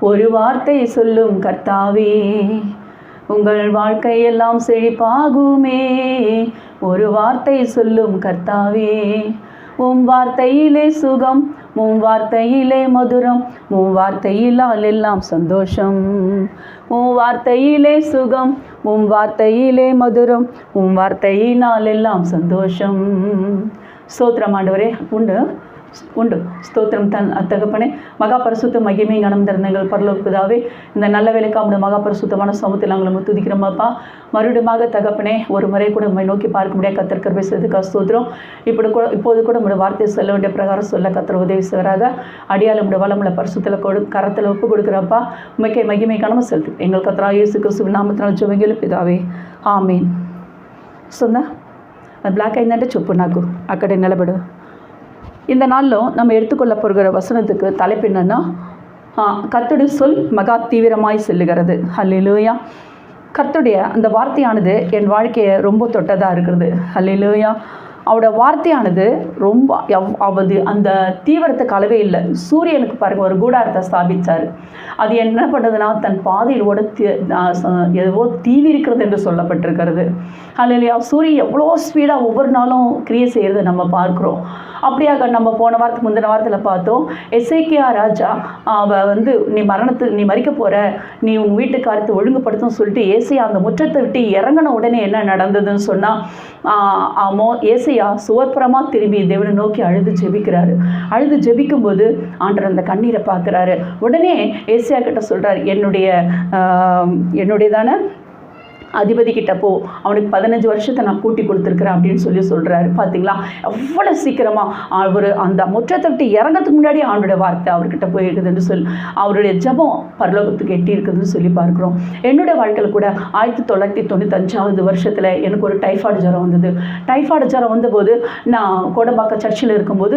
ஒரு வார்த்தை சொல்லும் கர்த்தாவே உங்கள் வாழ்க்கையெல்லாம் செழிப்பாகுமே. ஒரு வார்த்தை சொல்லும் கர்த்தாவே உம் வார்த்தையிலே சுகம் உம் வார்த்தையிலே மதுரம் உம் வார்த்தையிலால் எல்லாம் சந்தோஷம். உம் வார்த்தையிலே சுகம் உம் வார்த்தையிலே மதுரம் உம் வார்த்தையினால் எல்லாம் சந்தோஷம். ஸ்தோத்திரம் ஆண்டவரே உண்டு. உண்டு ஸ்தோத்திரம் தன் தகப்பனே மகா பரிசுத்த மகிமை கணம் திறந்தங்கள் பரலோக்குதாவே இந்த நல்ல வேலைக்கு அவனுடைய மகா பரிசுத்தமான சமூகத்தில் நாங்கள் நம்ம துதிக்கிறோமாப்பா மறுபடியுமாக தகப்பனே ஒரு முறை கூட உண்மை நோக்கி பார்க்க முடியாது கத்தர் கருவை செய்ததுக்காக ஸ்தோத்திரம் இப்படி கூட இப்போது கூட நம்முடைய வார்த்தையை சொல்ல வேண்டிய பிரகாரம் சொல்ல கத்தர் உதவி செய்வராக அடியால் நம்முடைய வளமுள்ள பரிசுத்தில் கொடு கரத்தில் ஒப்பு கொடுக்குறப்பா உண்மைக்கை மகிமை கனவு செலுத்து எங்கள் கத்தரா இயேசு கிறிஸ்துவின் நாமத்தினால் ஜெபங்களும் பிதாவே ఆమెన్ వస్తుందా అది బ్లాక్ అయిందంటే చెప్పు నాకు అక్కడే నిలబడు இந்த நாளில் நம்ம எடுத்துக்கொள்ள போகிற வசனத்துக்கு தலைப்பு என்னன்னா ஆ, கர்த்தருடைய சொல் மகா தீவிரமாய் செல்லுகிறது. ஹல்லேலூயா கத்துடைய அந்த வார்த்தையானது என் வாழ்க்கையை ரொம்ப தொட்டதாக இருக்கிறது. ஹல்லேலூயா அவரோட வார்த்தையானது ரொம்ப எவ் அவது அந்த தீவிரத்துக்கு அளவே இல்லை. சூரியனுக்கு பாருங்க ஒரு கூடாரத்தை ஸ்தாபிச்சார். அது என்ன பண்ணுதுன்னா தன் பாதையிலோட தீ- எதுவோ தீவி இருக்கிறது என்று சொல்லப்பட்டிருக்கிறது. இல்லையா சூரியன் எவ்வளோ ஸ்பீடாக ஒவ்வொரு நாளும் கிரியேட் செய்கிறத நம்ம பார்க்குறோம். அப்படியாக நம்ம போன வாரத்துக்கு முந்தின வாரத்தில் பார்த்தோம் எஸ்ஐகேஆ ராஜா அவ வந்து நீ மரணத்து நீ மறிக்க போகிற நீ உன் வீட்டுக்காரத்தை ஒழுங்குபடுத்தும் சொல்லிட்டு ஏசியா அந்த முற்றத்தை விட்டு இறங்கின உடனே என்ன நடந்ததுன்னு சொன்னால் ஆமோ ஏசையா சுவர்புறமாக திரும்பி தேவனை நோக்கி அழுது ஜெபிக்கிறாரு. அழுது ஜெபிக்கும்போது ஆண்டர் அந்த கண்ணீரை பார்க்குறாரு. உடனே ஏசியா கிட்ட சொல்கிறார் என்னுடைய என்னுடையதான அதிபதி கிட்ட போ. அவனுக்கு பதினஞ்சு வருஷத்தை நான் கூட்டி கொடுத்துருக்குறேன் அப்படின்னு சொல்லி சொல்கிறாரு பார்த்தீங்களா எவ்வளோ சீக்கிரமாக அவர் அந்த முற்றத்தை விட்டு இறங்கறதுக்கு முன்னாடி அவனுடைய வார்த்தை அவர்கிட்ட போயிருக்குதுன்னு சொல்லி அவருடைய ஜெபம் பரலோகத்துக்கு எட்டி இருக்குதுன்னு சொல்லி பார்க்குறோம். என்னுடைய வாழ்க்கையில் கூட ஆயிரத்தி தொள்ளாயிரத்தி தொண்ணூத்தஞ்சாவது வருஷத்தில் எனக்கு ஒரு டைஃபாய்டு ஜரம் வந்தது. டைஃபாய்டு ஜரம் வந்தபோது நான் கோடம்பாக்க சர்ச்சில் இருக்கும்போது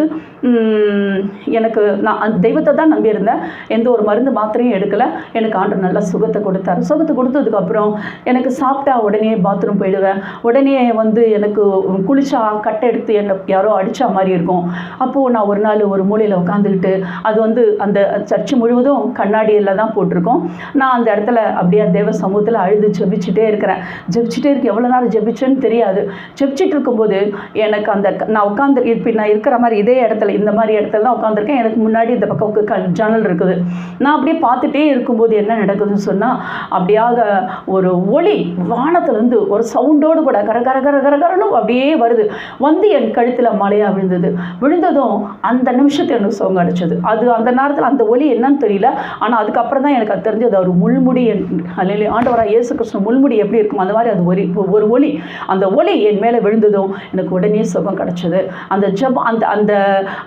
எனக்கு நான் அந்த தெய்வத்தை தான் நம்பியிருந்தேன். எந்த ஒரு மருந்து மாத்திரையும் எடுக்கலை. எனக்கு ஆண்டு நல்லா சுகத்தை கொடுத்தாரு. சுகத்தை கொடுத்ததுக்கப்புறம் எனக்கு சாப்பிட்டா உடனே பாத்ரூம் போயிடுவேன். உடனே வந்து எனக்கு குளிச்சா கட்டை எடுத்து என்னை யாரோ அடித்தா மாதிரி இருக்கும். அப்போது நான் ஒரு நாள் ஒரு மூலையில் உட்காந்துக்கிட்டு அது வந்து அந்த சர்ச்சு முழுவதும் கண்ணாடியில் தான் போட்டிருக்கோம். நான் அந்த இடத்துல அப்படியே தேவ சமூகத்தில் அழுது ஜெபிச்சுட்டே இருக்கிறேன். ஜெபிச்சுட்டே இருக்கு எவ்வளோ நேரம் ஜெபிச்சேன்னு தெரியாது. ஜெபிச்சுட்டு இருக்கும்போது எனக்கு அந்த க- நான் உட்காந்து இப்போ நான் இருக்கிற மாதிரி இதே இடத்துல இந்த மாதிரி இடத்துல தான் உட்காந்துருக்கேன் எனக்கு முன்னாடி இந்த பக்கம் க ஜன்னல் இருக்குது. நான் அப்படியே பார்த்துட்டே இருக்கும்போது என்ன நடக்குதுன்னு சொன்னால் அப்படியாக ஒரு ஒளி வானத்துலேருந்து ஒரு சவுண்டோடு கூட கர கர கர கர அப்படியே வருது. வந்து என் கழுத்தில் மழையாக விழுந்தது விழுந்ததும் அந்த நிமிஷத்தில் எனக்கு சுகம் அடிச்சது. அது அந்த நேரத்தில் அந்த ஒளி என்னன்னு தெரியல. ஆனால் அதுக்கப்புறம் தான் எனக்கு அது தெரிஞ்சது. ஒரு முள்முடி என் அல்ல ஆண்டவராக இயேசு கிருஷ்ணன் முள்முடி எப்படி இருக்கும் அந்த மாதிரி அது ஒரு ஒரு ஒளி அந்த ஒளி என் மேலே விழுந்ததும் எனக்கு உடனே சுகம் கிடச்சிது அந்த ஜப் அந்த அந்த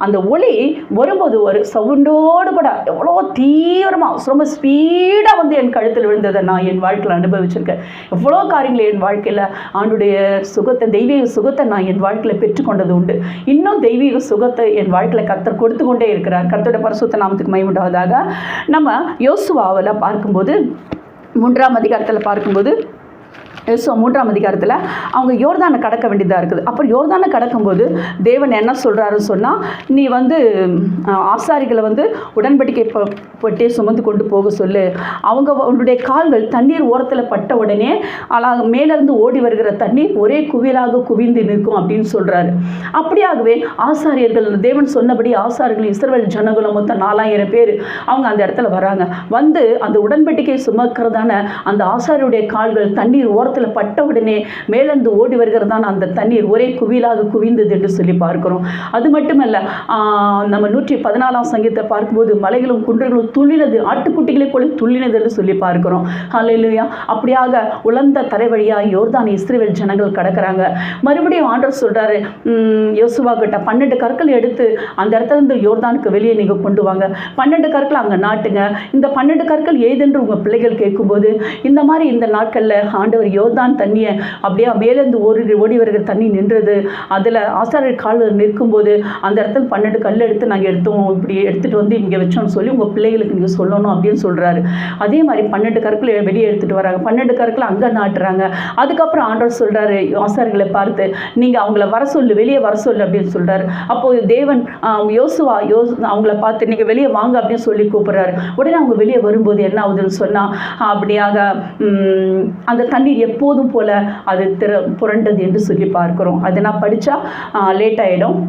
அந்த ஒளி வரும்போது ஒரு சவுண்டோடு கூட எவ்வளோ தீவிரமாக ரொம்ப ஸ்பீடாக வந்து என் கழுத்தில் விழுந்ததை நான் என் வாழ்க்கையில் அனுபவிச்சிருக்கேன். எவ்வளோ காரியங்களை என் வாழ்க்கையில் ஆண்டுடைய சுகத்தை தெய்வீக சுகத்தை நான் என் வாழ்க்கையில் பெற்றுக்கொண்டது உண்டு. இன்னும் தெய்வீக சுகத்தை என் வாழ்க்கையில் கத்தர் கொடுத்து கொண்டே இருக்கிறார். கர்த்தோட பரிசுத்த நாமத்துக்கு மயமுண்டாவதாக நம்ம யோசுவாவில் பார்க்கும்போது மூன்றாம் அதிகாரத்தில் பார்க்கும்போது ஸோ மூன்றாம் அதிகாரத்தில் அவங்க யோர்தானை கடக்க வேண்டியதாக இருக்குது. அப்புறம் யோர்தானை கடக்கும்போது தேவன் என்ன சொல்கிறாருன்னு சொன்னால் நீ வந்து ஆசாரிகளை வந்து உடன்படிக்கை ப- பட்டே சுமந்து கொண்டு போக சொல்லு. அவங்க அவங்களுடைய கால்கள் தண்ணீர் ஓரத்தில் பட்ட உடனே அழகாக மேலேருந்து ஓடி வருகிற தண்ணீர் ஒரே குவியலாக குவிந்து நிற்கும் அப்படின்னு சொல்கிறாரு அப்படியாகவே ஆசாரியர்கள் தேவன் சொன்னபடி ஆசாரியர்கள் இஸ்ரவேல் ஜனங்களும் மொத்தம் நாலாயிரம் பேர் அவங்க அந்த இடத்துல வராங்க. வந்து அந்த உடன்படிக்கை சுமக்கிறதான அந்த ஆசாரியுடைய கால்கள் தண்ணீர் ஓரத்தில் பட்ட உடனே மேலந்து ஓடி வருகிறது தான் அந்த தண்ணீர். ஒரே குவியலாக குவிந்தது என்று சொல்லி பார்க்கிறோம். அது மட்டுமல்ல நம்ம நூற்றி பதினாலாம் சங்கீதத்தை பார்க்கும்போது மலைகளும் குன்றுகளும் துள்ளினது ஆட்டுக்குட்டிகளை போல துள்ளினது என்று சொல்லி பார்க்கிறோம். ஹalleluya. அப்படியாக உலர்ந்த தரை வழியாக யோர்தான் இஸ்ரேல் ஜனங்கள் கடக்கிறாங்க. மறுபடியும் ஆண்டவர் சொல்கிறாரு யோசுவா கிட்ட பன்னெண்டு கற்கள் எடுத்து அந்த இடத்துல இருந்து யோர்தானுக்கு வெளியே நீங்கள் கொண்டு வாங்க. பன்னெண்டு கற்கள் அங்கே நாட்டுங்க. இந்த பன்னெண்டு கற்கள் ஏதென்று உங்கள் பிள்ளைகள் கேட்கும்போது இந்த மாதிரி இந்த நாட்களில் ஆண்டவர் யோர்தான் தண்ணியை அப்படியே மேலேருந்து ஓடி ஓடி வருகிற தண்ணி நின்றது. அதில் ஆசாரியர் கால் நிற்கும்போது அந்த இடத்துல பன்னெண்டு கல் எடுத்து நாங்கள் எடுத்தோம். இப்படி எடுத்துகிட்டு வந்து இங்கே வச்சோம்னு சொல்லி உங்கள் பிள்ளைகளுக்கு நீங்கள் சொல்லணும் அப்படின்னு சொல்கிறாரு அதே மாதிரி பன்னெண்டு கற்கள் வெளியே எடுத்துகிட்டு வராங்க. பன்னெண்டு கற்கள் அங்கே நாட்டுறாங்க. அதுக்கப்புறம் ஆண்டவர் சொல்கிறாரு ஆசாரிகளை பார்த்து நீங்கள் அவங்கள வர சொல்லு வெளியே வர சொல்லு அப்படின்னு சொல்கிறாரு அப்போது தேவன் யோசுவா யோசு அவங்கள பார்த்து நீங்கள் வெளியே வாங்க அப்படின்னு சொல்லி கூப்பிட்றாரு. உடனே அவங்க வெளியே வரும்போது என்ன ஆகுதுன்னு சொன்னால் அப்படியாக அந்த தண்ணீர் எப்போதும் போல் அது திற புரண்டது என்று சொல்லி பார்க்குறோம். அதை நான் படித்தா லேட் ஆகிடும்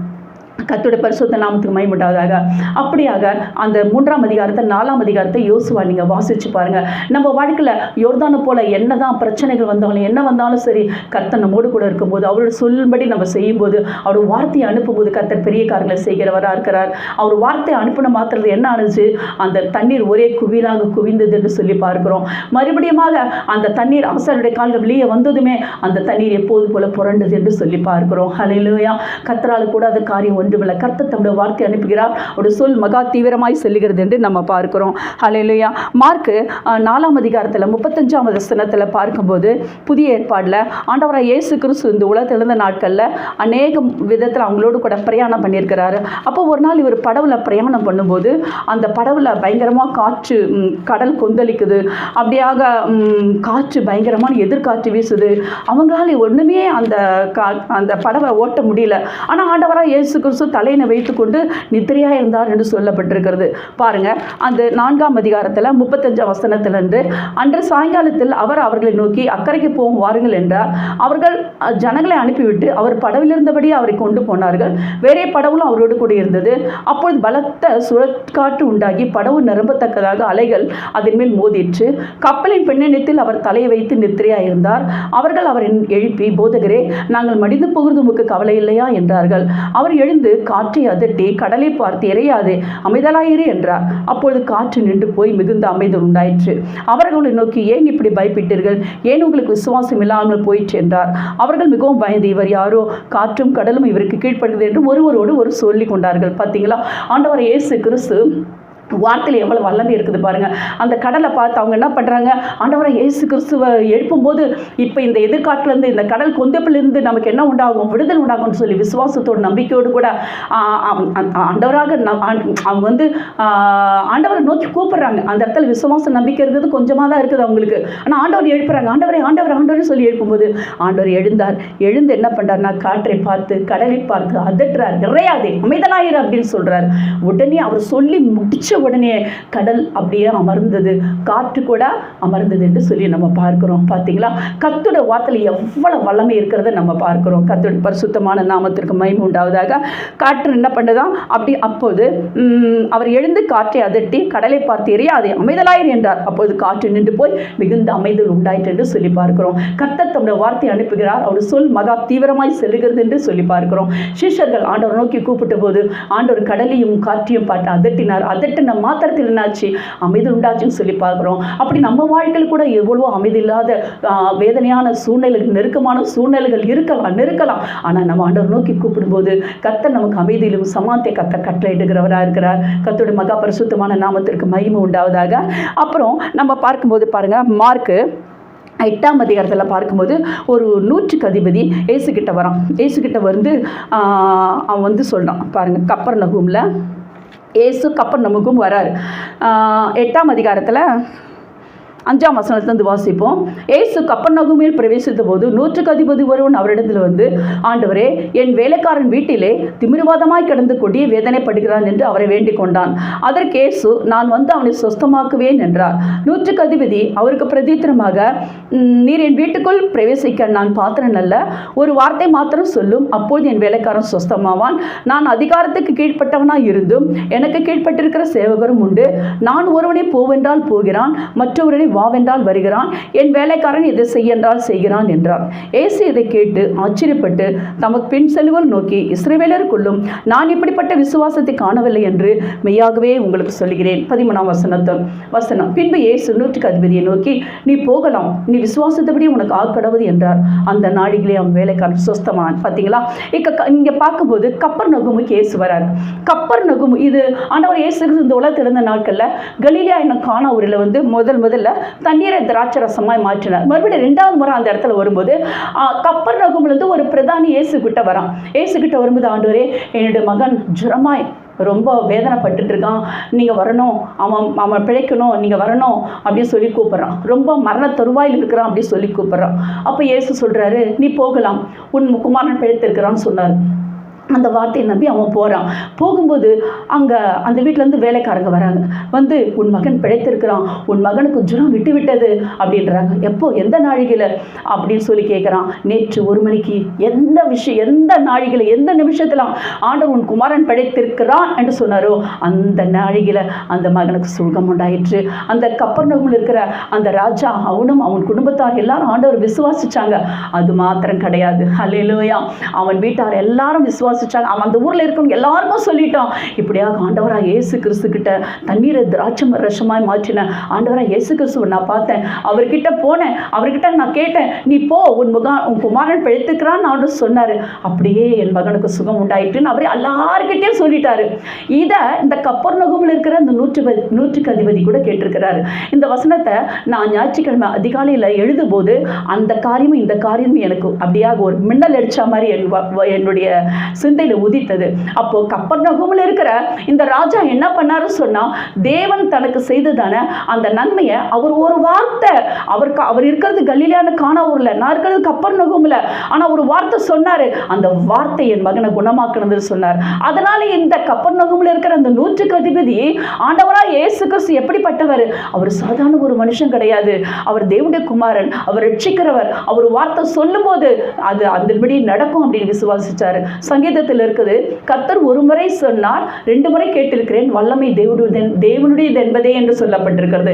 கத்தோட பரிசுத்த நாமத்துக்கு மைமுண்டாவதாக அப்படியாக அந்த மூன்றாம் அதிகாரத்தை நாலாம் அதிகாரத்தை யோசுவா நீங்கள் வாசிச்சு பாருங்கள் நம்ம வாழ்க்கையில் யோர்தானை என்ன தான் பிரச்சனைகள் வந்தாலும் என்ன வந்தாலும் சரி கர்த்தர் நம்மோடு கூட இருக்கும்போது அவரோட சொல்லும்படி நம்ம செய்யும்போது அவர் வார்த்தையை அனுப்பும்போது கர்த்தர் பெரிய காரங்களை செய்கிறவராக இருக்கிறார். அவர் வார்த்தையை அனுப்பின மாத்திரத்தில் என்ன ஆனுச்சு? அந்த தண்ணீர் ஒரே குவியலாக குவிந்தது என்று சொல்லி பார்க்கிறோம். மறுபடியுமாக அந்த தண்ணீர் அவசருடைய கால்கள் வெளியே வந்ததுமே அந்த தண்ணீர் எப்போது போல புரண்டது என்று சொல்லி பார்க்கிறோம். ஹalleluya கத்தரால் கூட அது காரியம் ஒன்றுமில்லை கர்த்தர் தம்முடைய வார்த்தை அனுப்புகிறார். ஒரு சொல் மகா தீவிரமாய் செல்லுகிறது என்று நம்ம பார்க்கிறோம். ஹலையிலையா மார்க்கு நாலாம் அதிகாரத்தில் முப்பத்தஞ்சாம் வசனத்தில் பார்க்கும்போது புதிய ஏற்பாடில் ஆண்டவராக இயேசு கிறிஸ்து இந்த உலகத்தில் இருந்த நாட்களில் அநேக விதத்தில் அவங்களோடு கூட பிரயாணம் பண்ணியிருக்கிறாரு. அப்போ ஒரு நாள் இவர் படவில் பிரயாணம் பண்ணும்போது அந்த படவில் பயங்கரமாக காற்று கடல் கொந்தளிக்குது. அப்படியாக காற்று பயங்கரமான எதிர்காற்று வீசுது. அவங்களால ஒன்றுமே அந்த கா அந்த படவை ஓட்ட முடியல. ஆனால் ஆண்டவராக இயேசு கிறிஸ்து தலையினை வைத்துக்கொண்டு நித்திரையாக இருந்தார் என்று சொல்லப்பட்டிருக்கிறது. பாருங்க அந்த நான்காம் அதிகாரத்தில் முப்பத்தஞ்சாம் வசனத்திலிருந்து அன்று சாயங்காலத்தில் அவர் அவர்களை நோக்கி அக்கறைக்கு போகும் வாருங்கள் என்றார். அவர்கள் ஜனங்களை அனுப்பிவிட்டு அவர் படவில் இருந்தபடி அவரை கொண்டு போனார்கள். வேறே படவும் அவரோடு கூட இருந்தது. அப்பொழுது பலத்த சுழற்காற்று உண்டாகி படவு நிரம்பத்தக்கதாக அலைகள் அதன் மேல் மோதிற்று. கப்பலின் பெண்ணினத்தில் அவர் தலையை வைத்து நித்திரையாக இருந்தார். அவர்கள் அவரை எழுப்பி போதகரே நாங்கள் மடிந்து போகிறது உமக்கு கவலை இல்லையா? என்றார்கள். அவர் எழுந்து காற்றை அதட்டி கடலை பார்த்து இறையாது அமைதலாயிரு என்றார். அப்பொழுது காற்று நின்று போய் மிகுந்த அமைதல் உண்டாயிற்று. அவர்களை நோக்கி ஏன் இப்படி பயப்பட்டீர்கள்? ஏன் உங்களுக்கு விசுவாசம் இல்லாமல் போயிற்று? என்றார். அவர்கள் மிகவும் பயந்து இவர் யாரோ? காற்றும் கடலும் இவருக்கு கீழ்ப்படுகிறது என்று ஒருவரோடு ஒரு சொல்லி கொண்டார்கள். பார்த்தீங்களா ஆண்டவர் இயேசு கிறிஸ்து வார்த்தையில் எவ்வளோ வல்லமை இருக்குது பாருங்கள் அந்த கடலை பார்த்து அவங்க என்ன பண்ணுறாங்க ஆண்டவரை இயேசு கிறிஸ்துவை எழுப்பும்போது இப்போ இந்த எதிர்காட்டிலேருந்து இந்த கடல் கொந்தப்பிலிருந்து நமக்கு என்ன உண்டாகும்? விடுதல் உண்டாகும்னு சொல்லி விசுவாசத்தோடு நம்பிக்கையோடு கூட ஆண்டவராக நம்- அவங்க வந்து ஆண்டவரை நோக்கி கூப்பிடுறாங்க. அந்த இடத்துல விசுவாசம் நம்பிக்கை இருக்கிறது கொஞ்சமாக தான் இருக்குது அவங்களுக்கு. ஆனால் ஆண்டவர் எழுப்புறாங்க. ஆண்டவரை ஆண்டவர் ஆண்டவர்னு சொல்லி எழுப்பும்போது ஆண்டவர் எழுந்தார். எழுந்து என்ன பண்ணுறாருனா காற்றை பார்த்து கடலை பார்த்து அதட்டுறார். நிறையாதே அமைதலாயிரு அப்படின்னு சொல்கிறார் உடனே அவர் சொல்லி முடிச்ச உடனே கடல் அப்படியே அமர்ந்தது. காற்று கூட அமர்ந்தது என்று சொல்லி நம்ம பார்க்குறோம். பார்த்தீங்களா? கத்தோட வார்த்தையில் எவ்வளோ வல்லமை இருக்கிறத நம்ம பார்க்கிறோம். கத்தோட பரிசுத்தமான நாமத்திற்கு மயம் உண்டாவதாக. காற்று என்ன பண்ணுதான் அப்படி அப்போது அவர் எழுந்து காற்றை அதட்டி கடலை பார்த்து எரியாதே அமைதலாயிரு என்றார். அப்போது காற்று நின்று போய் மிகுந்த அமைதல் உண்டாயிற்று என்று சொல்லி பார்க்கிறோம். கர்த்தர் தம்முடைய வார்த்தை அனுப்புகிறார். அவர் சொல் மகா தீவிரமாய் செல்லுகிறது என்று சொல்லி பார்க்கிறோம். சிஷ்யர்கள் ஆண்டவர் நோக்கி கூப்பிட்ட போது ஆண்டவர் கடலையும் காற்றையும் பார்த்து அதட்டினார். அதட்டின மாத்திரத்தில் என்னாச்சு? அமைதி உண்டாச்சுன்னு சொல்லி பார்க்குறோம். அப்படி நம்ம வாழ்க்கையில் கூட எவ்வளவோ அமைதி இல்லாத வேதனையான சூழ்நிலைகள் நெருக்கமான சூழ்நிலைகள் இருக்கலாம் நெருக்கலாம். ஆனால் நம்ம ஆண்டவர் நோக்கி கூப்பிடும்போது கத்தர் நமக்கு அமைதியிலும் சமானத்தை கத்தர் கட்டளையிடுகிறவராக இருக்கிறார். கத்தோட மகா பரிசுத்தமான நாமத்திற்கு மகிமை உண்டாவதாக. அப்புறம் நம்ம பார்க்கும்போது பாருங்கள் மார்க்கு எட்டாம் அதிகாரத்தில் பார்க்கும்போது ஒரு நூற்றுக்கு அதிபதி ஏசுக்கிட்ட வரான். ஏசுக்கிட்ட வந்து அவன் வந்து சொல்கிறான் பாருங்கள் கப்பர் நகூமில் ஏசு கப்பர் நமக்கும் வராரு. எட்டாம் அதிகாரத்தில் அஞ்சாம் வசனத்திலிருந்து வாசிப்போம். ஏசு கப்பர்நகுமேல் பிரவேசித்த போது நூற்றுக்கு அதிபதி ஒருவன் அவரிடத்தில் வந்து ஆண்டவரே என் வேலைக்காரன் வீட்டிலே திமிர்வாதமாய் கிடந்து கொடிய வேதனைப்படுகிறான் என்று அவரை வேண்டிக் கொண்டான். அதற்கு ஏசு நான் வந்து அவனை சொஸ்தமாக்குவேன் என்றார். நூற்றுக்கு அதிபதி அவருக்கு பிரதித்திரமாக நீர் என் வீட்டுக்குள் பிரவேசிக்க நான் பாத்திரன் அல்ல. ஒரு வார்த்தை மாத்திரம் சொல்லும். அப்போது என் வேலைக்காரன் சொஸ்தமாவான். நான் அதிகாரத்துக்கு கீழ்ப்பட்டவனாக இருந்தும் எனக்கு கீழ்ப்பட்டிருக்கிற சேவகரும் உண்டு. நான் ஒருவனை போவென்றால் போகிறான் மற்றவரனை வாவென்றால் வருகிறான். என் வேலைக்காரன் இதை செய்யென்றால் செய்கிறான் என்றார். ஏசு இதை கேட்டு ஆச்சரியப்பட்டு தமக்கு பின் செல்வோர் நோக்கி இஸ்ரேவேலருக்குள்ளும் நான் இப்படிப்பட்ட விசுவாசத்தை காணவில்லை என்று மெய்யாகவே உங்களுக்கு சொல்கிறேன் பதிமூணாம் வசனத்தை வசனம். பின்பு ஏசு நூற்றுக்கு அதிபதியை நோக்கி நீ போகலாம். நீ விசுவாசத்தபடி உனக்கு ஆக்கடவுது என்றார். அந்த நாடிகளே அவன் வேலைக்காரன் சுஸ்தமான் பார்த்தீங்களா இக்க இங்கே பார்க்கும்போது கப்பர் நகுமுக்கு ஏசு வரார். கப்பர் நகுமு இது ஆண்டவர் இயேசு இந்த உலகத்தில் இருந்த நாட்களில் கலீலியா என்ன காணா ஊரில் வந்து முதல் முதல்ல தண்ணீரை திராட்சை ரசமாய் மாற்றினார். மறுபடியும் ரெண்டாவது முறை அந்த இடத்துல வரும்போது கப்பர் நகும்லேருந்து ஒரு பிரதானி இயேசு கிட்ட வரான். இயேசு கிட்ட வரும்போது ஆண்டவரே என்னுடைய மகன் ஜுரமாய் ரொம்ப வேதனைப்பட்டுட்டு இருக்கான். நீங்கள் வரணும். அவன் அவன் பிழைக்கணும். நீங்கள் வரணும். அப்படின்னு சொல்லி கூப்பிட்றான். ரொம்ப மரண தருவாயில் இருக்கிறான் அப்படின்னு சொல்லி கூப்பிட்றான். அப்போ இயேசு சொல்கிறாரு நீ போகலாம். உன் குமாரன் பிழைத்திருக்கிறான்னு சொன்னார். அந்த வார்த்தையை நம்பி அவன் போகிறான் போகும்போது அங்கே அந்த வீட்டிலேருந்து வேலைக்காரங்க வராங்க. வந்து உன் மகன் பிழைத்திருக்கிறான். உன் மகனுக்கு ஜுரம் விட்டு விட்டது. அப்படின்றாங்க. எப்போ? எந்த நாழிகையில்? அப்படின்னு சொல்லி கேட்குறான் நேற்று ஒரு மணிக்கு. எந்த விஷயம் எந்த நாழிகையில் எந்த நிமிஷத்தில் ஆண்டவர் உன் குமாரன் பிழைத்திருக்கிறான்? என்று சொன்னாரோ அந்த நாழிகையில் அந்த மகனுக்கு சுருகம் உண்டாயிற்று. அந்த கப்பர்நகமில் இருக்கிற அந்த ராஜா அவனும் அவன் குடும்பத்தார் எல்லாரும் ஆண்டவர் விசுவாசிச்சாங்க. அது மாத்திரம் கிடையாது. அல்லையிலோயா அவன் வீட்டார் எல்லாரும் விசுவாசி விசுவாசிச்சாங்க அவன் அந்த ஊரில் இருக்கவங்க எல்லாருக்கும் சொல்லிட்டான். இப்படியாக ஆண்டவராக இயேசு கிறிஸ்து கிட்ட தண்ணீரை திராட்சை ரசமாய் மாற்றினேன் ஆண்டவராக இயேசு கிறிஸ்துவை நான் பார்த்தேன். அவர்கிட்ட போனேன். அவர்கிட்ட நான் கேட்டேன். நீ போ உன் முகம் உன் குமாரன் பிழைத்துக்கிறான்னு ஆண்டு சொன்னார். அப்படியே என் மகனுக்கு சுகம் உண்டாயிட்டுன்னு அவரே எல்லாருக்கிட்டேயும் சொல்லிட்டாரு. இதை இந்த கப்பர் நகுமில் இருக்கிற இந்த நூற்று நூற்றுக்கு அதிபதி கூட கேட்டிருக்கிறாரு. இந்த வசனத்தை நான் ஞாயிற்றுக்கிழமை அதிகாலையில் எழுதும்போது அந்த காரியமும் இந்த காரியமும் எனக்கு அப்படியாக ஒரு மின்னல் அடித்த மாதிரி என் என்னுடைய சிந்தையில் உதித்தது. அப்போ கப்பர் நகமில் இருக்கிற இந்த ராஜா என்ன பண்ணாரு சொன்னா தேவன் தனக்கு செய்ததான அந்த நன்மையை அவர் ஒரு வார்த்தை அவர் அவர் இருக்கிறது கலிலியான காணாவூர்ல நான் இருக்கிறது கப்பர் நகமில் ஆனால் ஒரு வார்த்தை சொன்னாரு. அந்த வார்த்தை என் மகனை குணமாக்குனது சொன்னார். அதனால இந்த கப்பர் நகமில் இருக்கிற அந்த நூற்றுக்கு அதிபதி ஆண்டவராக இயேசு கிறிஸ்து எப்படிப்பட்டவர்? அவர் சாதாரண ஒரு மனுஷன் கிடையாது. அவர் தேவனுடைய குமாரன் அவர் ரட்சிக்கிறவர். அவர் வார்த்தை சொல்லும்போது அது அந்தபடி நடக்கும் அப்படின்னு விசுவாசிச்சாரு. சங்கீத வேதத்தில் இருக்குது கர்த்தர் ஒரு முறை ரெண்டு முறை கேட்டிருக்கிறேன் வல்லமை தேவனுடன் தேவனுடையது என்பதே என்று சொல்லப்பட்டிருக்கிறது.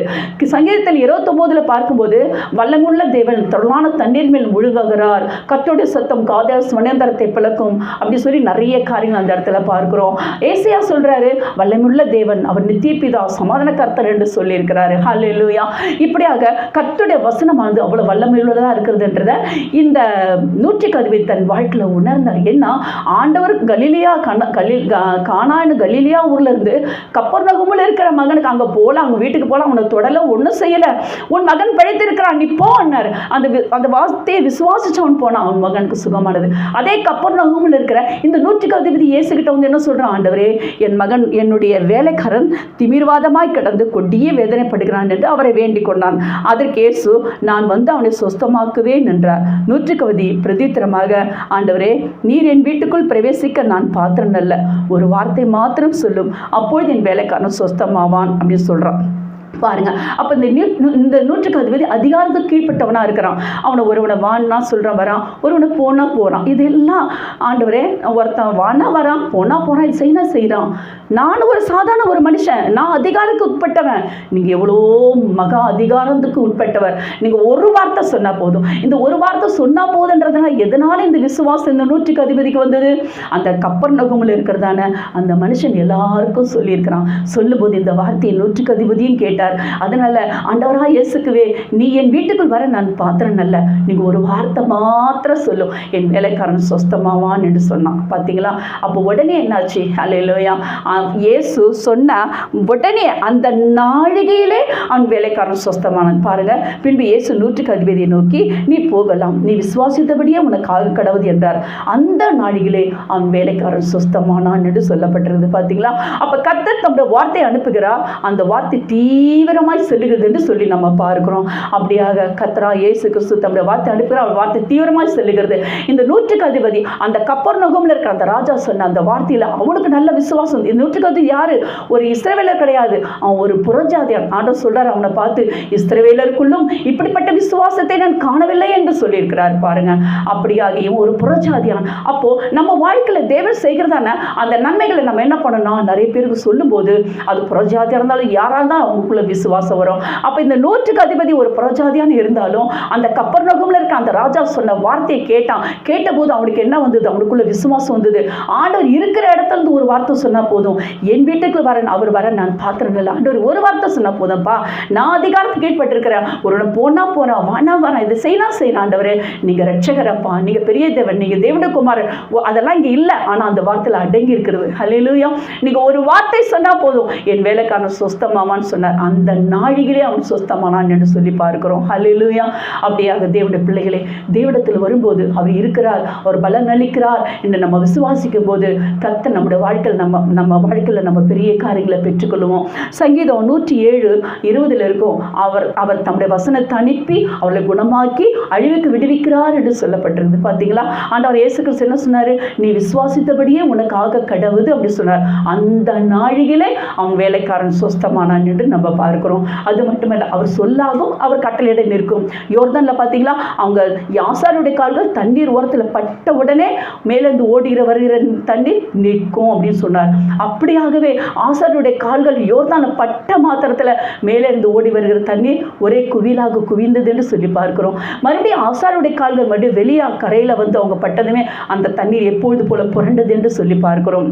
சங்கீதத்தில் இருபத்தொம்போதில் பார்க்கும்போது வல்லமுள்ள தேவன் தொடர்பான தண்ணீர் மேல் முழுகுகிறார். கத்தோடைய சத்தம் காத சுமநேந்திரத்தை பிளக்கும். அப்படி சொல்லி நிறைய காரியங்கள் அந்த இடத்துல பார்க்கிறோம். ஏசியா சொல்றாரு வல்லமுள்ள தேவன் அவர் நித்திய பிதா சமாதான கர்த்தர் என்று சொல்லியிருக்கிறாரு. ஹalleluya. இப்படியாக கத்துடைய வசனமானது அவ்வளவு வல்லமையுள்ளதாக இருக்கிறதுன்றத இந்த நூற்றி கதவை தன் வாழ்க்கையில் உணர்ந்தார். என்ன ஆண்டவர் கலிலியா கன கலில் காணான்னு கலிலியா ஊர்ல இருந்து கப்பர் நகுமில் இருக்கிற மகனுக்கு அங்கே போல அவங்க வீட்டுக்கு போல அவனை தொடல ஒன்றும் செய்யல. உன் மகன் பிழைத்திருக்கிறான் நீ போன்னார் அந்த அந்த வார்த்தையை விசுவாசிச்சவன் போனான் அவன் மகனுக்கு சுகமானது. அதே கப்பர் நகுமில் இருக்கிற இந்த நூற்றுக்கு அதிபதி இயேசுகிட்ட வந்து என்ன சொல்கிறான் ஆண்டவரே என் மகன் என்னுடைய வேலைக்காரன் திமிர்வாதமாய் கிடந்து கொடிய வேதனைப்படுகிறான் என்று அவரை வேண்டிக் கொண்டான். அதற்கு இயேசு நான் வந்து அவனை சொஸ்தமாக்குவேன் என்றார். நூற்றுக்கவதி பிரதித்திரமாக ஆண்டவரே நீர் என் வீட்டுக்குள் பிரவேசிக்க நான் பாத்திரம் அல்ல ஒரு வார்த்தை மாத்திரம் சொல்லும். அப்பொழுது என் வேலைக்காரன் சொஸ்தமாவான் அப்படின்னு சொல்கிறான் பாருங்க. அப்போ இந்த இந்த நூற்றுக்கு அதிபதி அதிகாரத்துக்கு கீழ்ப்பட்டவனாக இருக்கிறான். அவனை ஒருவனை வான்னா சொல்கிறான் வரான். ஒருவனை போனால் போகிறான் இதெல்லாம் ஆண்டவரே ஒருத்தன் வானா வரான் போனால் போகிறான் இது செய்யினா செய்கிறான் நான் ஒரு சாதாரண ஒரு மனுஷன். நான் அதிகாரத்துக்கு உட்பட்டவன். நீங்கள் எவ்வளோ மகா அதிகாரத்துக்கு உட்பட்டவர். நீங்கள் ஒரு வார்த்தை சொன்னால் போதும். இந்த ஒரு வார்த்தை சொன்னால் போதுன்றதுனால எதனால் இந்த விசுவாசம் இந்த நூற்றுக்கு அதிபதிக்கு வந்தது? அந்த கப்பர் நகமில் இருக்கிறதான அந்த மனுஷன் எல்லாருக்கும் சொல்லியிருக்கிறான். சொல்லும்போது இந்த வார்த்தையை நூற்றுக்கு அதிபதியும் கேட்டார். சொல்றார் அதனால ஆண்டவராக இயேசுக்குவே நீ என் வீட்டுக்குள் வர நான் பாத்திரம் நல்ல நீங்கள் ஒரு வார்த்தை மாத்திரம் சொல்லும் என் வேலைக்காரன் சொஸ்தமாவான் என்று சொன்னான். பார்த்தீங்களா அப்போ உடனே என்னாச்சு? அலையிலோயா இயேசு சொன்ன உடனே அந்த நாழிகையிலே அவன் வேலைக்காரன் சொஸ்தமானான். பாருங்க பின்பு இயேசு நூற்றுக்கு அதிபதியை நோக்கி நீ போகலாம். நீ விசுவாசித்தபடியே உனக்கு ஆக கடவுது என்றார். அந்த நாழிகளே அவன் வேலைக்காரன் சொஸ்தமானான் என்று சொல்லப்பட்டிருந்தது. பார்த்தீங்களா அப்போ கத்தர் தம்முடைய வார்த்தை அனுப்புகிறார். அந்த வார்த்தை தீ தீவிரமாய் செல்லுகிறது என்று சொல்லி நம்ம பார்க்கிறோம். அப்படியாக கத்ரா இயேசு கிறிஸ்து தம்முடைய வார்த்தை அனுப்புகிற அவர் வார்த்தை தீவிரமாய் செல்லுகிறது. இந்த நூற்றுக்கு அதிபதி அந்த கப்பர் நகமில் இருக்கிற அந்த ராஜா சொன்ன அந்த வார்த்தையில் அவனுக்கு நல்ல விசுவாசம் இந்த நூற்றுக்கு அதிபதி யாரு? ஒரு இஸ்ரவேலர் கிடையாது. அவன் ஒரு புறஜாதியான். ஆண்டர் சொல்றார் அவனை பார்த்து இஸ்ரவேலருக்குள்ளும் இப்படிப்பட்ட விசுவாசத்தை நான் காணவில்லை என்று சொல்லியிருக்கிறார் பாருங்க. அப்படியாகியும் ஒரு புறஜாதியான். அப்போ நம்ம வாழ்க்கையில் தேவன் செய்கிறதான அந்த நன்மைகளை நம்ம என்ன பண்ணணும் நிறைய பேருக்கு சொல்லும்போது அது புறஜாதியாக இருந்தாலும் யாராக இருந்தாலும் அவங்களுக்குள்ள விசுவாசம் வரும். அப்போ இந்த நூற்றுக்கு அதிபதி ஒரு புறஜாதியான்னு இருந்தாலும் அந்த கப்பர் நகமில் இருக்க அந்த ராஜா சொன்ன வார்த்தையை கேட்டான் கேட்டபோது அவனுக்கு என்ன வந்தது? அவனுக்குள்ள விசுவாசம் வந்தது. ஆண்டவர் இருக்கிற இடத்துல இருந்து ஒரு வார்த்தை சொன்னால் போதும் என் வீட்டுக்கு வரேன் அவர் வர நான் பாத்திரம் ஆண்டவர் ஒரு வார்த்தை சொன்னால் போதும்ப்பா நான் அதிகாரத்துக்கு கேட்பட்டிருக்கிறேன் ஒரு போனா போகிறான் வானா வரான் இதை செய்யலாம் செய்யலாம் ஆண்டவரே. நீங்கள் ரட்சகரப்பா நீங்கள் பெரிய தேவன் நீங்கள் தேவட குமாரன் அதெல்லாம் இங்கே இல்லை. ஆனால் அந்த வார்த்தையில் அடங்கி இருக்கிறது ஹலையிலுயா நீங்கள் ஒரு வார்த்தை சொன்னால் போதும் என் வேலைக்கான சொஸ்தமாவான்னு சொன்னார். அந்த நாழிகளே அவன் சொஸ்தமானான் என்று சொல்லி பார்க்கிறோம். ஹலிலுயா அப்படியாக தேவனுடைய பிள்ளைகளே தேவடத்தில் வரும்போது அவர் இருக்கிறார் அவர் பலன் அளிக்கிறார் என்று நம்ம விசுவாசிக்கும் போது கத்த நம்முடைய வாழ்க்கையில் நம்ம நம்ம வாழ்க்கையில் நம்ம பெரிய காரியங்களை பெற்றுக்கொள்வோம் சங்கீதம் நூற்றி ஏழு இருபதுல இருக்கும் அவர் அவர் தம்முடைய வசனத்தை அனுப்பி அவளை குணமாக்கி அழிவுக்கு விடுவிக்கிறார் என்று சொல்லப்பட்டிருக்கு பார்த்தீங்களா? ஆண்டவர் இயேசு கிறிஸ்து என்ன சொன்னார்? நீ விசுவாசித்தபடியே உனக்காக கடவுது அப்படின்னு சொன்னார். அந்த நாழிகளே அவன் வேலைக்காரன் சொஸ்தமானான் என்று நம்ம பார்க்கிறோம் அது மட்டும் இல்லை அவர் சொல்லாகும் அவர் கட்டளையிட நிற்கும். யோர்தனில் பார்த்தீங்களா அவங்க யாசாருடைய கால்கள் தண்ணீர் ஓரத்தில் பட்ட உடனே மேலேருந்து ஓடுகிற வருகிற தண்ணீர் நிற்கும் அப்படின்னு சொன்னார். அப்படியாகவே ஆசாருடைய கால்கள் யோர்தான பட்ட மாத்திரத்தில் மேலேருந்து ஓடி வருகிற தண்ணீர் ஒரே குவிலாக குவிந்தது என்று சொல்லி பார்க்கிறோம். மறுபடியும் ஆசாருடைய கால்கள் மறுபடியும் வெளியாக கரையில் வந்து அவங்க பட்டதுமே அந்த தண்ணீர் எப்பொழுது போல புரண்டது என்று சொல்லி பார்க்கிறோம்.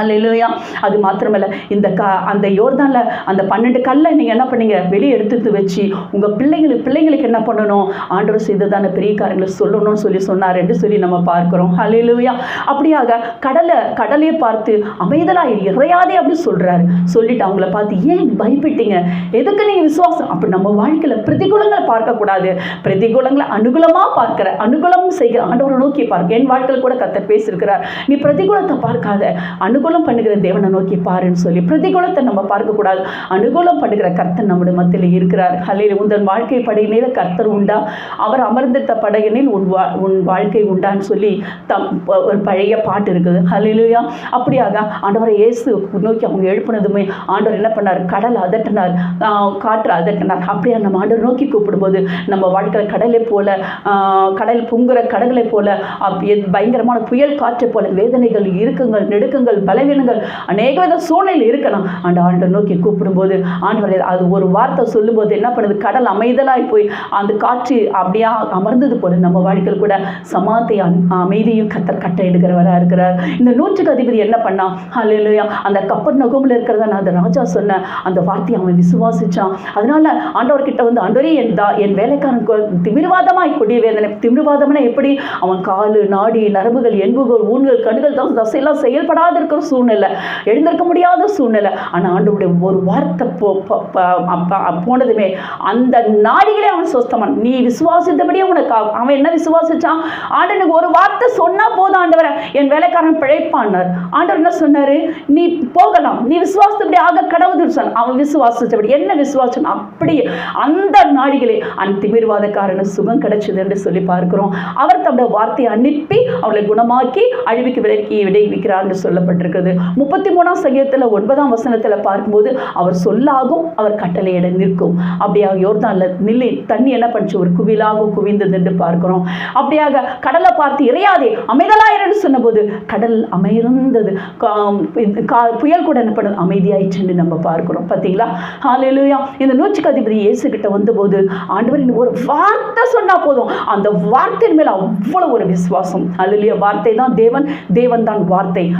அல்லையா அது மாத்திரமல்ல இந்த க அந்த யோர்தானில் அந்த பன்னெண்டு கல்லை நீங்கள் என்ன பண்ணீங்க? வெளியே எடுத்துட்டு வச்சு உங்கள் பிள்ளைங்களுக்கு பிள்ளைங்களுக்கு என்ன பண்ணணும்? ஆண்டவர் செய்ததான பெரிய காரியங்களை சொல்லணும்னு சொல்லி சொன்னார் என்று சொல்லி நம்ம பார்க்குறோம். அல்லையா அப்படியாக கடலை கடலையை பார்த்து அமைதலாக இறையாதே அப்படி சொல்கிறாரு சொல்லிட்டு அவங்கள பார்த்து ஏன் பயப்பட்டீங்க? எதுக்கு நீங்கள் விசுவாசம்? அப்படி நம்ம வாழ்க்கையில் பிரதிகூலங்களை பார்க்கக்கூடாது. பிரதிகூலங்களை அனுகூலமாக பார்க்குற அனுகூலம் செய்கிற ஆண்டவரை நோக்கி பார்க்க. என் வாழ்க்கையில் கூட கத்த பேசியிருக்கிறார். நீ பிரதிகூலத்தை பார்க்காத. அனுகூலம் பண்ணுகிற தேவனை நோக்கி பாருன்னு சொல்லி பிரதிகூலத்தை நம்ம பார்க்கக்கூடாது. அனுகூலம் பண்ணுகிற கர்த்தர் நம்முடைய மத்தியில் இருக்கிறார். ஹலையில் உந்தன் வாழ்க்கை படையினில் கர்த்தர் உண்டா? அவர் அமர்ந்திருத்த படையினில் உன் வா உன் வாழ்க்கை உண்டான்னு சொல்லி தம் ஒரு பழைய பாட்டு இருக்குது. ஹலையிலுயா அப்படியாக ஆண்டவரை இயேசு நோக்கி அவங்க எழுப்பினதுமே ஆண்டவர் என்ன பண்ணார்? கடல் அதட்டினார். காற்று அதட்டினார். அப்படியா நம்ம ஆண்டவர் நோக்கி கூப்பிடும்போது நம்ம வாழ்க்கையில் கடலை போல கடல் பொங்குற கடலை போல அப் பயங்கரமான புயல் காற்றை போல வேதனைகள் இருக்குங்கள் நெடுக்குங்கள் பலவீனங்கள் அநேக வித சூழ்நிலை இருக்கலாம். அந்த ஆண்டை நோக்கி கூப்பிடும்போது ஆண்டவர் அது ஒரு வார்த்தை சொல்லும்போது என்ன பண்ணுது? கடல் அமைதலாய் போய் அந்த காற்று அப்படியே அமர்ந்தது போல நம்ம வாழ்க்கையில் கூட சமாத்தை அமைதியும் கத்தர் எடுக்கிறவராக இருக்கிறார். இந்த நூற்றுக்கு அதிபதி என்ன பண்ணான் அல்லையா அந்த கப்பர் நகமில் இருக்கிறத? நான் அந்த ராஜா சொன்ன அந்த வார்த்தையை அவன் விசுவாசிச்சான். அதனால ஆண்டவர்கிட்ட வந்து ஆண்டவரே என் தா என் வேலைக்காரன் திமிர்வாதமாய் கொடிய வேதனை திமிர்வாதம்னா எப்படி? அவன் காலு நாடி நரம்புகள் எண்புகள் ஊன்கள் கண்கள் தான் தசையெல்லாம் செயல்படாத இருக்கிற சூழ்நிலை எழுந்திருக்க முடியாத சூழ்நிலை. ஆனால் ஆண்டவருடைய ஒரு வார்த்தை போ அப்ப- போனதுமே அந்த நாடிகளே அவன் சொஸ்தமான். நீ விசுவாசித்தபடியே உனக்கு அவன் என்ன விசுவாசிச்சான்? ஆண்டனுக்கு ஒரு வார்த்தை சொன்னா போதும் ஆண்டவரை. என் வேலைக்காரன் பிழைப்பான்னார் ஆண்டவர் என்ன சொன்னாரு? நீ போகலாம். நீ விசுவாசத்தபடி ஆக கடவுள் சொன்ன அவன் விசுவாசித்தபடி என்ன விசுவாசம்? அப்படியே அந்த நாடிகளே அந்த திமிர்வாதக்காரனு சுகம் கிடைச்சது என்று சொல்லி பார்க்கிறோம். அவர் தன்னுடைய வார்த்தையை அனுப்பி அவளை குணமாக்கி அழிவுக்கு விலக்கி விடைவிக்கிறார் என்று சொல்லப்பட்டிருக்கிறது முப்பத்தி மூணாம் சங்கீதத்தில் ஒன்பதாம் வசனத்தில் பார்க்கும்போது அவர் சொல்லாகும் அவர் கட்டளையிட நிற்கும். அப்படியாக யோர்தான்ல நில்லி தண்ணி என்ன பண்ணுச்சு? ஒரு குவிலாக குவிந்தது என்று பார்க்கிறோம். அப்படியாக கடலை பார்த்து இறையாதே அமைதலாயிரன்னு சொன்னபோது கடல் அமைந்தது கா- கா- புயல் கூட என்ன பண்ணது? அமைதியாயிற்றுன்னு நம்ம பார்க்கிறோம். பார்த்தீங்களா? ஹalleluya இந்த நூற்றுக்கு அதிபதி இயேசு கிட்ட வந்தபோது ஆண்டவரின் ஒரு வார்த்தை சொன்னால் போதும். அந்த வார்த்தையின் மேலே அவ்வளோ ஒரு விசுவாசம். அலுலிய வார்த்தை தான் தேவன் தேவன் தான் வார்த்தை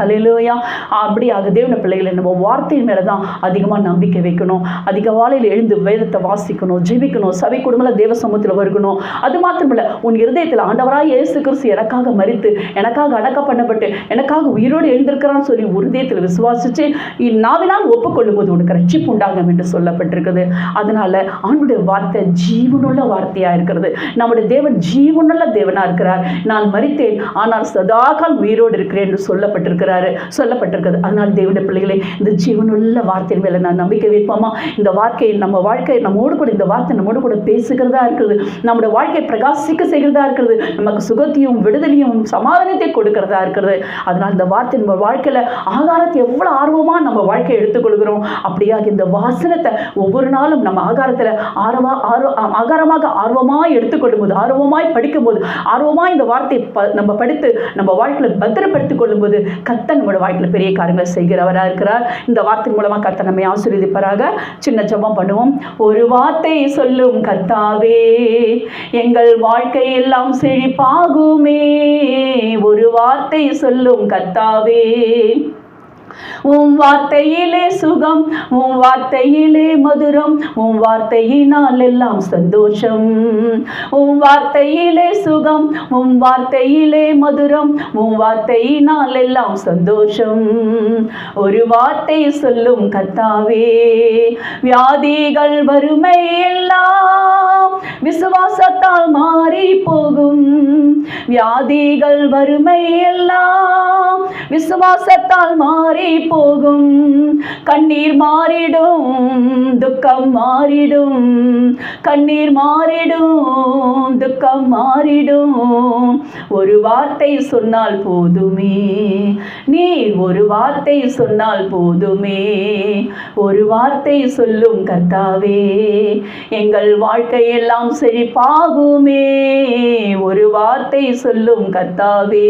அப்படி அதை தேவன பிள்ளைகளை நம்ம வார்த்தையின் மேலே தான் அதிகமாக நம்பிக்கை வைக்கணும். அதிக வாழையில் எழுந்து வேதத்தை வாசிக்கணும் ஜெபிக்கணும் சபை குடும்பத்தில் தேவ சமூகத்தில் வருகணும். அது மாத்திரமில்ல உன் இருதயத்தில் ஆண்டவராக இயேசு கிறிஸ்து எனக்காக மறித்து எனக்காக அடக்க பண்ணப்பட்டு எனக்காக உயிரோடு எழுந்திருக்கிறான்னு சொல்லி உறுதியத்தில் விசுவாசிச்சு இந்நாவினால் ஒப்புக்கொள்ளும் போது உனக்கு ரட்சிப்பு உண்டாகும் என்று சொல்லப்பட்டிருக்குது. அதனால ஆண்டுடைய வார்த்தை ஜீவனுள்ள வார்த்தையாக இருக்கிறது. நம்முடைய தேவன் ஜீவனுள்ள தேவனாக இருக்கிறார். நான் மறித்தேன் ஆனால் சதாகால் உயிரோடு இருக்கிறேன் என்று சொல்லப்பட்டிருக்கிறாரு. சொல்லப்பட்டிருக்கிறது. அதனால் தேவனுடைய பிள்ளைகளே இந்த ஜீவனுள்ள வார்த்தையின் மேலே நான் நம்பிக்கை வைப்போமா? இந்த வாழ்க்கை நம்ம வாழ்க்கை நம்மோடு கூட இந்த வார்த்தை நம்மோடு கூட பேசுகிறதா இருக்கிறது? நம்முடைய வாழ்க்கை பிரகாசிக்க செய்கிறதா இருக்கிறது? நமக்கு சுகத்தையும் விடுதலையும் சமாதானத்தை கொடுக்கிறதா இருக்கிறது? அதனால் இந்த வார்த்தை நம்ம வாழ்க்கையில் ஆகாரத்தை எவ்வளோ ஆர்வமாக நம்ம வாழ்க்கையை எடுத்துக்கொள்கிறோம்? அப்படியாக இந்த வாசனத்தை ஒவ்வொரு நாளும் நம்ம ஆகாரத்தில் ஆர்வா ஆர்வ ஆகாரமாக ஆர்வமாக எடுத்துக்கொள்ளும் போது ஆர்வமாய் படிக்கும்போது ஆர்வமாக இந்த வார்த்தை ப- நம்ம படித்து நம்ம வாழ்க்கையில் பத்திரப்படுத்திக் கொள்ளும்போது கத்த நம்மளோட வாழ்க்கையில் பெரிய காரியங்களை செய்கிறவராக இருக்கிறார். இந்த வார்த்தை மூலமாக கர்த்தர் நம்மை ஆசீர்வதிப்பாராக. சின்ன ஜபம் பண்ணுவோம். ஒரு வார்த்தை சொல்லும் கர்த்தாவே எங்கள் வாழ்க்கை எல்லாம் செழிப்பாகுமே. ஒரு வார்த்தை சொல்லும் கர்த்தாவே உம் வார்த்தையிலே சுகம் உம் வார்த்தையிலே மதுரம் உம் வார்த்தையினால் எல்லாம் சந்தோஷம். உம் வார்த்தையிலே சுகம் உம் வார்த்தையிலே மதுரம் உம் வார்த்தையினால் எல்லாம் சந்தோஷம். ஒரு வார்த்தை சொல்லும் கத்தாவே வியாதிகள் வறுமை எல்லாம் விசுவாசத்தால் மாறி போகும் வியாதிகள் வறுமை எல்லாம் விசுவாசத்தால் மாறி போகும் கண்ணீர் மாறிடும் துக்கம் மாறிடும் கண்ணீர் மாறிடும் துக்கம் மாறிடும். ஒரு வார்த்தை சொன்னால் போதுமே நீர் ஒரு வார்த்தை சொன்னால் போதுமே. ஒரு வார்த்தை சொல்லும் கர்த்தாவே எங்கள் வாழ்க்கையெல்லாம் செழிப்பாகுமே. ஒரு வார்த்தை சொல்லும் கர்த்தாவே.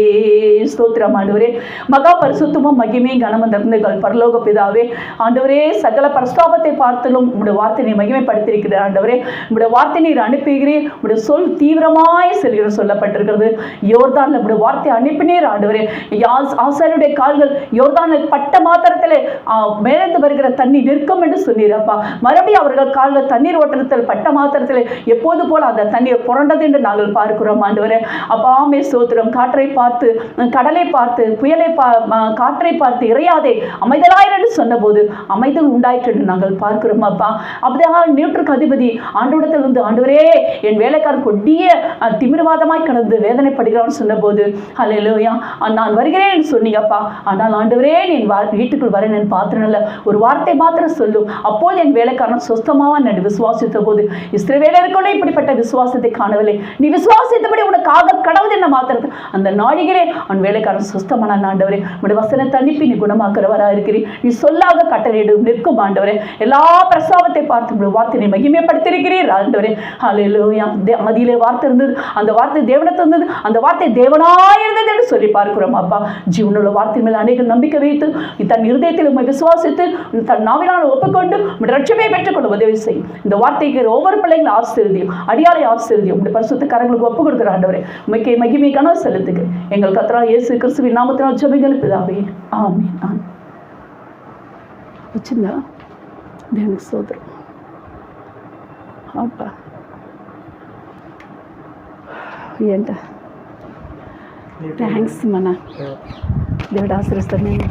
ஸ்தோத்திரம் ஆண்டவரே. மகா பரிசுத்தமும் மகிமை கனமும் தகுந்தங்கள் பரலோக பிதாவே ஆண்டவரே சகல பிரஸ்தாபத்தை பார்த்தாலும் உங்களுடைய வார்த்தையை மகிமைப்படுத்தியிருக்கிறார் ஆண்டவரே உங்களுடைய வார்த்தை நீர் அனுப்புகிறீர். உங்களுடைய சொல் தீவிரமாய் செல்கிற சொல்லப்பட்டிருக்கிறது. யோர்தான் உங்களுடைய வார்த்தை அனுப்பினீர் ஆண்டவரே. ஆசாரியுடைய கால்கள் யோர்தானில் பட்ட மாத்திரத்தில் மேலந்து வருகிற தண்ணி நிற்கும் என்று சொன்னீரப்பா மறுபடியும் அவர்கள் கால்கள் தண்ணீர் ஓட்டத்தில் பட்ட மாத்திரத்தில் எப்போது போல அந்த தண்ணீர் புரண்டது என்று நாங்கள் பார்க்கிறோம் ஆண்டவரே. அப்பாமே சோத்திரம் காற்றை பார்த்து கடலை பார்த்து புயலை பா காற்றை பார்த்து இறைய அமைதலாயிரு அமைதலாயிரன்னு சொன்னபோது அமைதல் உண்டாயிற்று நாங்கள் பார்க்கிறோம் அப்பா. அப்படியாக நியூட்ருக்கு அதிபதி ஆண்டோடத்தில் வந்து ஆண்டவரே என் வேலைக்காரன் கொடிய அஹ், திமிர்வாதமாய் கடந்து வேதனைப்படுகிறான்னு சொன்னபோது ஹalleluya அஹ், நான் வருகிறேன் சொன்னீங்கப்பா ஆனால் ஆண்டவரே என் வா- வீட்டுக்குள் வரேன் நான் பாத்திரம்ல ஒரு வார்த்தை மாத்திரம் சொல்லும். அப்போது என் வேலைக்காரன் சொஸ்தமாக நான் விசுவாசித்த போது இஸ்ரவேலருக்குள்ளே இப்படிப்பட்ட விசுவாசத்தை காணவில்லை. நீ விசுவாசித்தபடி உனக்காக கடவுள் என்ன மாத்திரத்து அந்த நாழிகளே அவன் வேலைக்காரன் சொஸ்தமான ஆண்டவரே. உடைய வசனத்தை அனுப்பி நீ குணம் குணமாக்குறவராக இருக்கிறீ நீ சொல்லாத கட்டளையிடும் நிற்கும் ஆண்டவரே. எல்லா பிரசாவத்தை பார்த்து வார்த்தை நீ மகிமைப்படுத்திருக்கிறீர் ஆண்டவரே. ஹalleluya. தே- வார்த்தை இருந்தது. அந்த வார்த்தை தேவனத்தை இருந்தது அந்த வார்த்தை தேவனாய் இருந்தது என்று சொல்லி பார்க்கிறோம் அப்பா. ஜீவனுள்ள வார்த்தை மேல் அநேக நம்பிக்கை வைத்து தன் இருதயத்தில் உண்மை விசுவாசித்து தன் நாவினால் ஒப்புக்கொண்டு உடைய ரட்சமே பெற்றுக்கொள்ள உதவி செய்யும் இந்த வார்த்தைக்கு ஒவ்வொரு பிள்ளைங்களும் ஆசிரியம் அடியாலை ஆசிரியம் உங்களுடைய பரிசுத்த கரங்களுக்கு ஒப்பு கொடுக்குற ஆண்டவரே. மிக்க மகிமை கனவு செலுத்துக்கு எங்கள் கத்ரா இயேசு கிறிஸ்துவின் நாமத்தினால் ஜெபிகள் பிதாவே. ஆமீன். వచ్చిందా? దేవునికి స్తోత్రం. అబ్బా. ఏంట? థ్యాంక్స్ మన. దేవుడు ఆశ్రయిస్తాను నేను